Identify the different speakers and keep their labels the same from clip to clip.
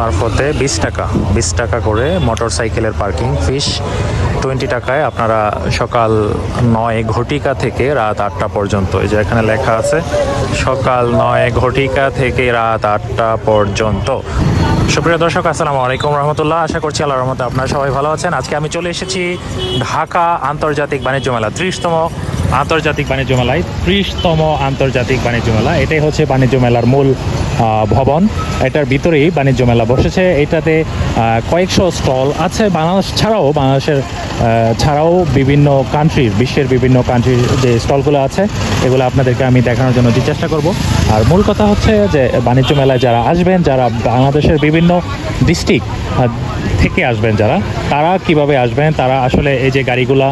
Speaker 1: মারফতে বিশ টাকা বিশ টাকা করে মোটর সাইকেলের পার্কিং ফিস। টোয়েন্টি টাকায় আপনারা সকাল নয় ঘটিকা থেকে রাত আটটা পর্যন্ত, এই যে এখানে লেখা আছে, সকাল নয় ঘটিকা থেকে রাত আটটা পর্যন্ত। সুপ্রিয় দর্শক, আসসালামু আলাইকুম রহমতুল্লাহ। আশা করছি আল্লাহ রহমতে আপনারা সবাই ভালো আছেন। আজকে আমি চলে এসেছি ঢাকা আন্তর্জাতিক বাণিজ্য মেলা ত্রিশতম, আন্তর্জাতিক বাণিজ্য মেলায় ত্রিশতম আন্তর্জাতিক বাণিজ্য মেলা। এটাই হচ্ছে বাণিজ্য মেলার মূল ভবন। এটার ভিতরেই বাণিজ্য মেলা বসেছে। এটাতে কয়েকশো স্টল আছে বাংলাদেশ ছাড়াও, বাংলাদেশের ছাড়াও বিভিন্ন কান্ট্রির বিশ্বের বিভিন্ন কান্ট্রির যে স্টলগুলো আছে, এগুলো আপনাদেরকে আমি দেখানোর জন্য চেষ্টা করব। আর মূল কথা হচ্ছে যে, বাণিজ্য মেলায় যারা আসবেন, যারা বাংলাদেশের বিভিন্ন ডিস্ট্রিক্ট থেকে আসবেন যারা, তারা কীভাবে আসবেন, তারা আসলে এই যে গাড়িগুলা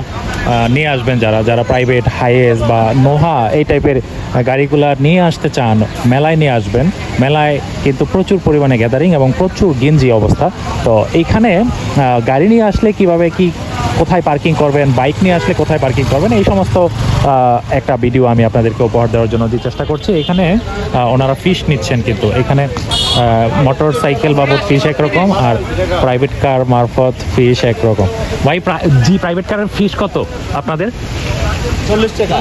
Speaker 1: নিয়ে আসবেন যারা যারা প্রাইভেট হাইয়েস বা নোহা এই টাইপের গাড়িগুলা নিয়ে আসতে চান, মেলায় নিয়ে আসবেন। মেলায় কিন্তু প্রচুর পরিমাণে গ্যাদারিং এবং প্রচুর গেঞ্জি অবস্থা। তো এইখানে গাড়ি নিয়ে আসলে কীভাবে, কি কোথায় পার্কিং করবেন, বাইক নিয়ে আসলে কোথায় পার্কিং করবেন, এই সমস্ত একটা ভিডিও আমি আপনাদেরকে উপহার দেওয়ার জন্য দিয়ে চেষ্টা করছি। এখানে ওনারা ফিস নিচ্ছেন কিন্তু। এখানে মোটর সাইকেল বাবদ ফিস একরকম আর প্রাইভেট কার মারফত ফিস একরকম। ভাই জি প্রাইভেট কারের ফিস কত আপনাদের?
Speaker 2: চল্লিশ টাকা।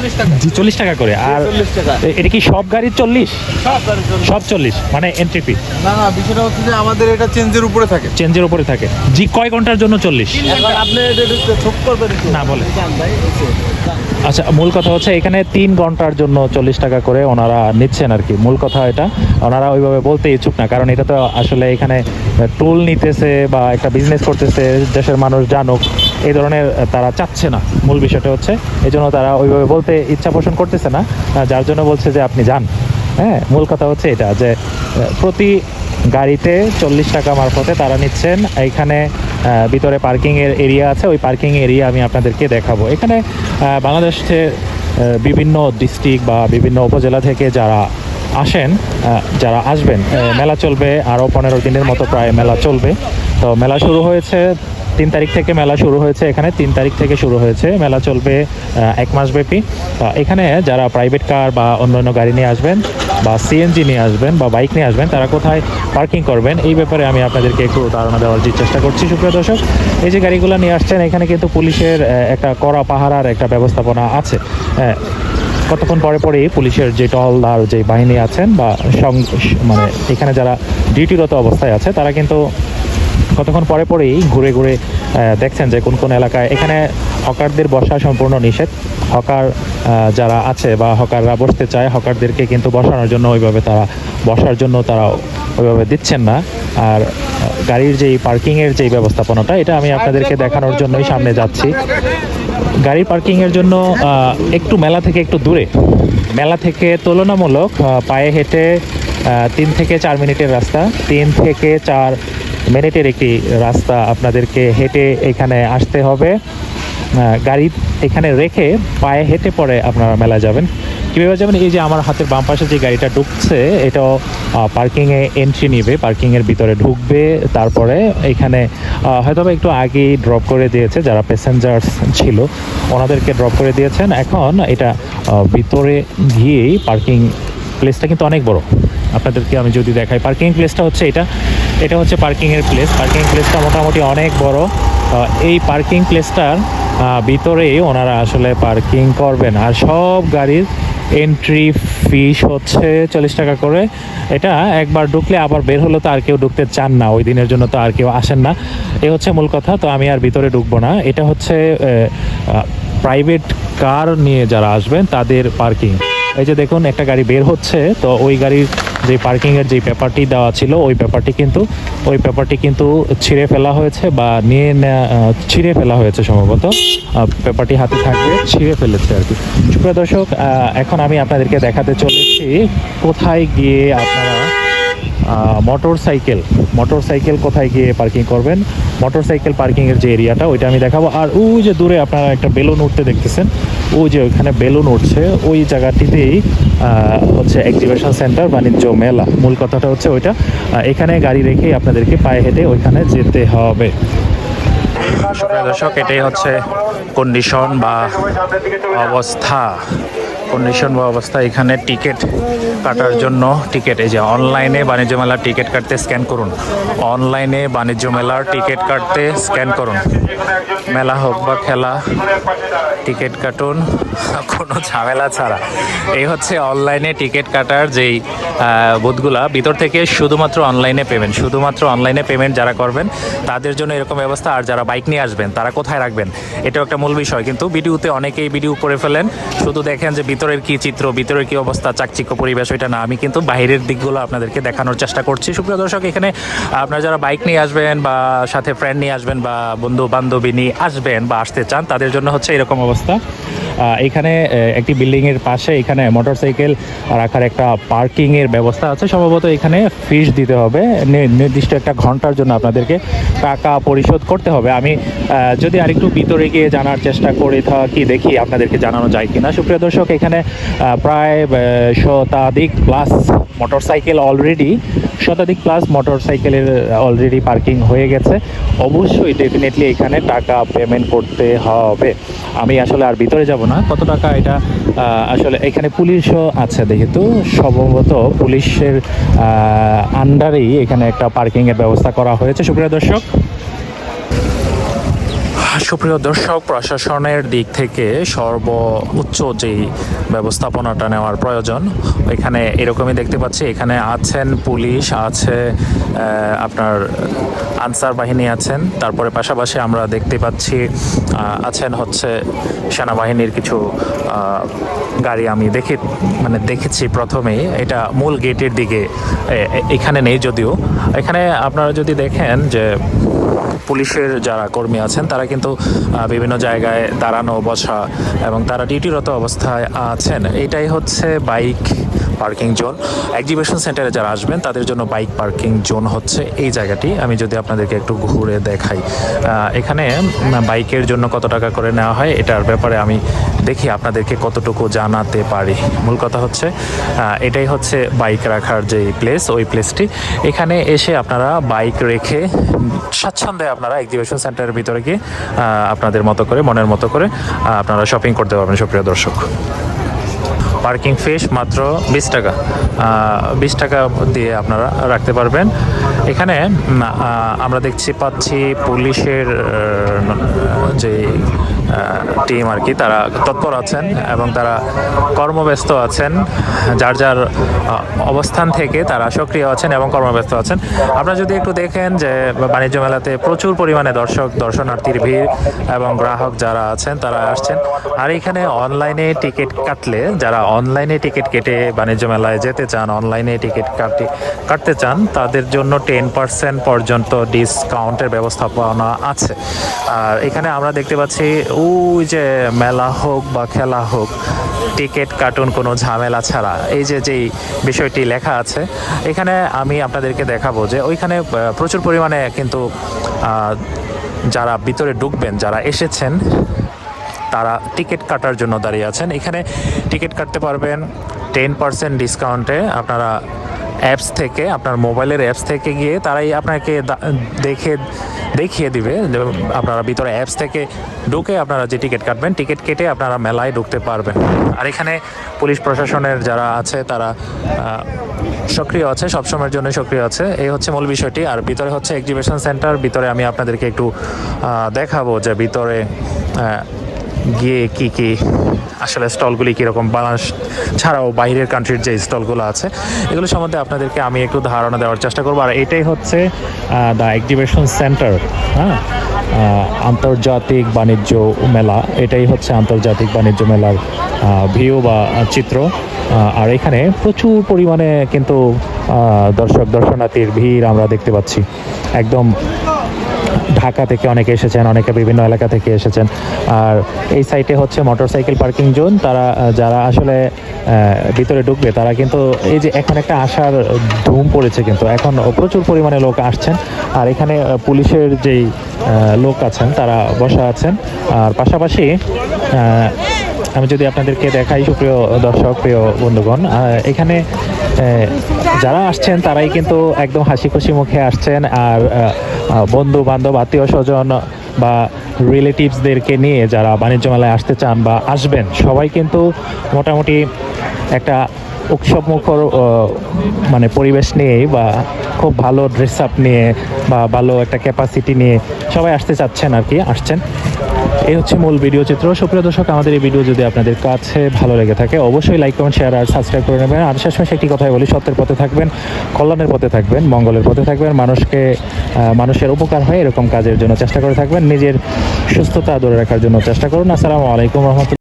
Speaker 1: চল্লিশ টাকা। করে। আর এটা কি সব গাড়ির চল্লিশ?
Speaker 2: সব চল্লিশ।
Speaker 1: মানে এন্ট্রি ফি
Speaker 2: না না বিষয়টা হচ্ছে যে আমাদের এটা চেঞ্জের উপরে থাকে।
Speaker 1: চেঞ্জের উপরে থাকে। জি কয় ঘণ্টার জন্য চল্লিশ?
Speaker 2: আপনি।
Speaker 1: না,
Speaker 2: যান।
Speaker 1: আচ্ছা মূল কথা হচ্ছে এখানে তিন ঘণ্টার জন্য চল্লিশ টাকা করে ওনারা নিচ্ছেন আর কি। মূল কথা এটা। ওনারা ওইভাবে বলতে ইচ্ছুক না কারণ এটা তো আসলে এখানে টোল নিতেছে বা একটা বিজনেস করতেছে দেশের মানুষ জানুক। এই ধরনের তারা চাচ্ছে না। মূল বিষয়টা হচ্ছে এই জন্য তারা ওইভাবে বলতে ইচ্ছা পোষণ করতেছে না যার জন্য বলছে যে আপনি যান। হ্যাঁ মূল কথা হচ্ছে এটা যে প্রতি গাড়িতে চল্লিশ টাকা মারফতে তারা নিচ্ছেন। এইখানে ভিতরে পার্কিংয়ের এরিয়া আছে, ওই পার্কিং এরিয়া আমি আপনাদেরকে দেখাবো। এখানে বাংলাদেশে বিভিন্ন ডিস্ট্রিক্ট বা বিভিন্ন উপজেলা থেকে যারা আসেন যারা আসবেন মেলা চলবে। আরও পনেরো দিনের মতো প্রায় মেলা চলবে। তো মেলা শুরু হয়েছে তিন তারিখ থেকে মেলা শুরু হয়েছে। এখানে তিন তারিখ থেকে শুরু হয়েছে। মেলা চলবে এক মাস ব্যাপী। এখানে যারা প্রাইভেট কার বা অন্যান্য গাড়ি নিয়ে আসবেন বা সিএনজি নিয়ে আসবেন বা বাইক নিয়ে আসবেন তারা কোথায় পার্কিং করবেন? এই ব্যাপারে আমি আপনাদেরকে একটু ধারণা দেওয়ার চেষ্টা করছি। সুপ্রিয় দর্শক এই যে গাড়িগুলো নিয়ে আসছেন এখানে কিন্তু পুলিশের একটা কড়া পাহারার একটা ব্যবস্থাপনা আছে। হ্যাঁ, কতক্ষণ পরে পরেই পুলিশের যে টহলদার যে বাহিনী আছেন বা মানে এখানে যারা ডিউটিরত অবস্থায় আছে তারা কিন্তু কতক্ষণ পরে পরেই ঘুরে ঘুরে দেখছেন যে কোন কোন এলাকায়। এখানে হকারদের বসা সম্পূর্ণ নিষেধ। হকার যারা আছে বা হকাররা বসতে চায়, হকারদেরকে কিন্তু বসানোর জন্য ওইভাবে তারা, বসার জন্য তারা ওইভাবে দিচ্ছেন না। আর গাড়ির যেই পার্কিংয়ের যেই ব্যবস্থাপনাটা, এটা আমি আপনাদেরকে দেখানোর জন্যই সামনে যাচ্ছি। গাড়ির পার্কিংয়ের জন্য একটু মেলা থেকে একটু দূরে। মেলা থেকে তুলনামূলক পায়ে হেঁটে তিন থেকে চার মিনিটের রাস্তা। তিন থেকে চার মিনিটের একটি রাস্তা আপনাদেরকে হেঁটে এখানে আসতে হবে। গাড়ি এখানে রেখে পায়ে হেঁটে পরে আপনারা মেলা যাবেন। কীভাবে যাবেন এই যে আমার হাতের বাম পাশে যে গাড়িটা ঢুকছে এটাও পার্কিংয়ে এন্ট্রি নিবে পার্কিংয়ের ভিতরে ঢুকবে তারপরে এখানে আহ, হয়তোবা একটু আগেই ড্রপ করে দিয়েছে যারা প্যাসেঞ্জার ছিল ওনাদেরকে ড্রপ করে দিয়েছেন। এখন এটা ভিতরে গিয়েই পার্কিং প্লেসটা কিন্তু অনেক বড়। আপনাদেরকে আমি যদি দেখাই পার্কিং প্লেসটা হচ্ছে এটা এটা হচ্ছে পার্কিংয়ের প্লেস পার্কিং প্লেসটা মোটামুটি অনেক বড়। এই পার্কিং প্লেসটার ভিতরেই ওনারা আসলে পার্কিং করবেন। আর সব গাড়ির এন্ট্রি ফিস হচ্ছে চল্লিশ টাকা করে। এটা একবার ঢুকলে আবার বের হলে তো আর কেউ ঢুকতে চান না। ওই দিনের জন্য তো আর কেউ আসেন না। এ হচ্ছে মূল কথা, তো আমি আর ভিতরে ঢুকবো না। এটা হচ্ছে প্রাইভেট কার নিয়ে যারা আসবেন, তাদের পার্কিং এই যে দেখুন, একটা গাড়ি বের হচ্ছে, তো ওই গাড়ির যে পার্কিংয়ের যে পেপারটি দেওয়া ছিল, ওই পেপারটি কিন্তু, ওই পেপারটি কিন্তু ছিঁড়ে ফেলা হয়েছে বা নিয়ে ছিঁড়ে ফেলা হয়েছে সম্ভবত। পেপারটি হাতে থাকবে, ছিঁড়ে ফেলেছে আর কি। সুপ্রিয় দর্শক এখন আমি আপনাদেরকে দেখাতে চলেছি কোথায় গিয়ে আপনারা মোটর সাইকেল মোটর সাইকেল কোথায় গিয়ে পার্কিং করবেন মোটর সাইকেল পার্কিংয়ের যে এরিয়াটা, ওইটা আমি দেখাবো। আর ওই যে দূরে আপনারা একটা বেলুন উঠতে দেখতেছেন ওই যে ওইখানে বেলুন উঠছে, ওই জায়গাটিতেই হচ্ছে এক্সিবিশন সেন্টার বাণিজ্য মেলা। মূল কথাটা হচ্ছে ওইটা। এখানে গাড়ি রেখেই আপনাদেরকে পায়ে হেঁটে ওইখানে যেতে হবে। দর্শক, এটাই হচ্ছে কন্ডিশন বা অবস্থা। কন্ডিশন বা অবস্থা, এখানে টিকিট কাটার জন্য টিকিট, এই যে অনলাইনে বাণিজ্য মেলার টিকিট কাটতে স্ক্যান করুন। অনলাইনে বাণিজ্য মেলার টিকিট কাটতে স্ক্যান করুন। মেলা হোক বা খেলা, টিকিট কাটুন, কোনো ঝামেলা ছাড়া। এই হচ্ছে অনলাইনে টিকিট কাটার যেই বুথগুলা, ভিতর থেকে শুধুমাত্র অনলাইনে পেমেন্ট, শুধুমাত্র অনলাইনে পেমেন্ট যারা করবেন, তাদের জন্য এরকম ব্যবস্থা, আর যারা বাইক নিয়ে আসবেন, তারা কোথায় রাখবেন? এটাও একটা মূল বিষয়, কিন্তু ভিডিওতে অনেকেই ভিডিও করে ফেলেন, শুধু দেখেন যে ভিতরের কি চিত্র, ভিতরের কি অবস্থা, চাকচিক্য পরিবেশ, ওইটা না। আমি কিন্তু বাইরের দিকগুলো আপনাদেরকে দেখানোর চেষ্টা করছি। সুপ্রিয় দর্শক, এখানে আপনারা যারা বাইক নিয়ে আসবেন বা সাথে ফ্রেন্ড নিয়ে আসবেন বা বন্ধু বান্ধবী নিয়ে আসবেন বা আসতে চান, তাদের জন্য হচ্ছে এরকম অবস্থা। এখানে একটি বিল্ডিংয়ের পাশে এখানে মোটরসাইকেল রাখার একটা পার্কিংয়ের ব্যবস্থা আছে। সম্ভবত এখানে ফিস দিতে হবে। নির্দিষ্ট একটা ঘণ্টার জন্য আপনাদেরকে টাকা পরিশোধ করতে হবে। আমি যদি আরেকটু ভিতরে গিয়ে জানার চেষ্টা করে থাকি, দেখি আপনাদেরকে জানানো যায় কিনা। সুপ্রিয় দর্শক, এখানে প্রায় শতাধিক প্লাস মোটরসাইকেল অলরেডি শতাধিক প্লাস মোটরসাইকেলের অলরেডি পার্কিং হয়ে গেছে। অবশ্যই ডেফিনেটলি এখানে টাকা পেমেন্ট করতে হবে। আমি আসলে আর ভিতরে যাব না। কত টাকা এটা আসলে এখানে পুলিশও আছে যেহেতু। সম্ভবত পুলিশের আন্ডারেই এখানে একটা পার্কিংয়ের ব্যবস্থা করা হয়েছে। সুপ্রিয় দর্শক সুপ্রিয় দর্শক, প্রশাসনের দিক থেকে সর্বোচ্চ যেই ব্যবস্থাপনাটা নেওয়ার প্রয়োজন, এখানে এরকমই দেখতে পাচ্ছি। এখানে আছেন পুলিশ, আছে আপনার আনসার বাহিনী আছেন। তারপরে পাশাপাশি আমরা দেখতে পাচ্ছি আছেন হচ্ছে সেনাবাহিনীর কিছু গাড়ি আমি দেখে মানে দেখেছি প্রথমেই। এটা মূল গেটের দিকে এখানে নেই যদিও। এখানে আপনারা যদি দেখেন যে পুলিশের যারা কর্মী আছেন, তারা কিন্তু বিভিন্ন জায়গায় দাঁড়ানো, বসা এবং তারা ডিউটিরত অবস্থায় আছেন। এটাই হচ্ছে বাইক পার্কিং জোন। এক্সিবিশন সেন্টারে যারা আসবেন, তাদের জন্য বাইক পার্কিং জোন হচ্ছে এই জায়গাটি। আমি যদি আপনাদেরকে একটু ঘুরে দেখাই এখানে বাইকের জন্য কত টাকা করে নেওয়া হয়, এটার ব্যাপারে আমি দেখি আপনাদেরকে কতটুকু জানাতে পারি। মূল কথা হচ্ছে এটাই হচ্ছে বাইক রাখার যে প্লেস ওই প্লেসটি এখানে এসে আপনারা বাইক রেখে স্বাচ্ছন্দে আপনারা এক্সিবিশন সেন্টারের ভিতরে গিয়ে আপনাদের মতো করে, মনের মতো করে আপনারা শপিং করতে পারবেন, সুপ্রিয় দর্শক। পার্কিং ফিস মাত্র বিশ টাকা। বিশ টাকা দিয়ে আপনারা রাখতে পারবেন। এখানে আমরা দেখছি পাচ্ছি পুলিশের যে টিম আর কি, তারা তৎপর আছেন এবং তারা কর্মব্যস্ত আছেন। যার যার অবস্থান থেকে তারা সক্রিয় আছেন এবং কর্মব্যস্ত আছেন। আপনারা যদি একটু দেখেন যে, বাণিজ্য মেলাতে প্রচুর পরিমাণে দর্শক, দর্শনার্থীর ভিড় এবং গ্রাহক যারা আছেন, তারা আসছেন। আর এখানে অনলাইনে টিকিট কাটলে, যারা অনলাইনে টিকিট কেটে বাণিজ্য মেলায় যেতে চান, অনলাইনে টিকিট কাটে, কাটতে চান, তাদের জন্য টেন পার্সেন্ট পর্যন্ত ডিসকাউন্টের ব্যবস্থাপনা আছে। আর এখানে আমরা দেখতে পাচ্ছি, ওই যে মেলা হোক বা খেলা হোক, টিকিট কার্টুন কোনো ঝামেলা ছাড়া। এই যে যেই বিষয়টি লেখা আছে, এখানে আমি আপনাদেরকে দেখাবো যে ওইখানে প্রচুর পরিমাণে কিন্তু যারা ভিতরে ঢুকবেন, যারা এসেছেন তারা টিকিট কাটার জন্য দাঁড়িয়ে আছেন। এখানে টিকিট কাটতে পারবেন টেন পার্সেন্ট ডিসকাউন্টে আপনারা অ্যাপস থেকে, আপনার মোবাইলের অ্যাপস থেকে গিয়ে তারাই আপনাকে দেখে, দেখিয়ে দিবে আপনারা ভিতরে অ্যাপস থেকে ঢুকে আপনারা যে টিকিট কাটবেন, টিকিট কেটে আপনারা মেলায় ঢুকতে পারবেন। আর এখানে পুলিশ প্রশাসনের যারা আছে, তারা সক্রিয় আছে, সবসময়ের জন্য সক্রিয় আছে। এই হচ্ছে মূল বিষয়টি। আর ভিতরে হচ্ছে এক্সিবিশন সেন্টার ভিতরে আমি আপনাদেরকে একটু দেখাবো যে ভিতরে গিয়ে কি কি আসলে স্টলগুলি কীরকম বাংলাদেশ ছাড়াও বাইরের কান্ট্রির যে স্টলগুলো আছে, এগুলো সম্বন্ধে আপনাদেরকে আমি একটু ধারণা দেওয়ার চেষ্টা করব। আর এটাই হচ্ছে দ্য এক্সিবিশন সেন্টার হ্যাঁ? আন্তর্জাতিক বাণিজ্য মেলা, এটাই হচ্ছে আন্তর্জাতিক বাণিজ্য মেলার ভিউ বা চিত্র। আর এখানে প্রচুর পরিমাণে কিন্তু দর্শক, দর্শনার্থীর ভিড় আমরা দেখতে পাচ্ছি। একদম ঢাকা থেকে অনেকে এসেছেন, অনেকে বিভিন্ন এলাকা থেকে এসেছেন। আর এই সাইটে হচ্ছে মোটরসাইকেল পার্কিং জোন তারা, যারা আসলে ভিতরে ঢুকবে, তারা কিন্তু এই যে এখন একটা আসার ধুম পড়েছে কিন্তু। এখন প্রচুর পরিমাণে লোক আসছেন। আর এখানে পুলিশের যেই লোক আছেন, তারা বসা আছেন। আর পাশাপাশি আমি যদি আপনাদেরকে দেখাই, সুপ্রিয় দর্শক, প্রিয় বন্ধুগণ এখানে যারা আসছেন, তারাই কিন্তু একদম হাসি খুশি মুখে আসছেন আর বন্ধু বান্ধব আত্মীয় স্বজন বা রিলেটিভসদেরকে নিয়ে যারা বাণিজ্য মেলায় আসতে চান বা আসবেন, সবাই কিন্তু মোটামুটি একটা উৎসবমুখর মানে পরিবেশ নিয়েই বা খুব ভালো ড্রেস আপ নিয়ে বা ভালো একটা ক্যাপাসিটি নিয়ে সবাই আসতে চাচ্ছেন আর কি, আসছেন। এই হচ্ছে মূল ভিডিও চিত্র। সুপ্রিয় দর্শক, আমাদের এই ভিডিও যদি আপনাদের কাছে ভালো লেগে থাকে, অবশ্যই লাইক কমেন্ট শেয়ার আর সাবস্ক্রাইব করে নেবেন। আর শেষমেশ একটি কথাই বলি, সত্যের পথে থাকবেন, কল্যাণের পথে থাকবেন, মঙ্গলের পথে থাকবেন, মানুষকে মানুষের উপকার হয় এরকম কাজের জন্য চেষ্টা করে থাকবেন, নিজের সুস্থতা ধরে রাখার জন্য চেষ্টা করুন। আসসালামু আলাইকুম রহমতুল্লাহ।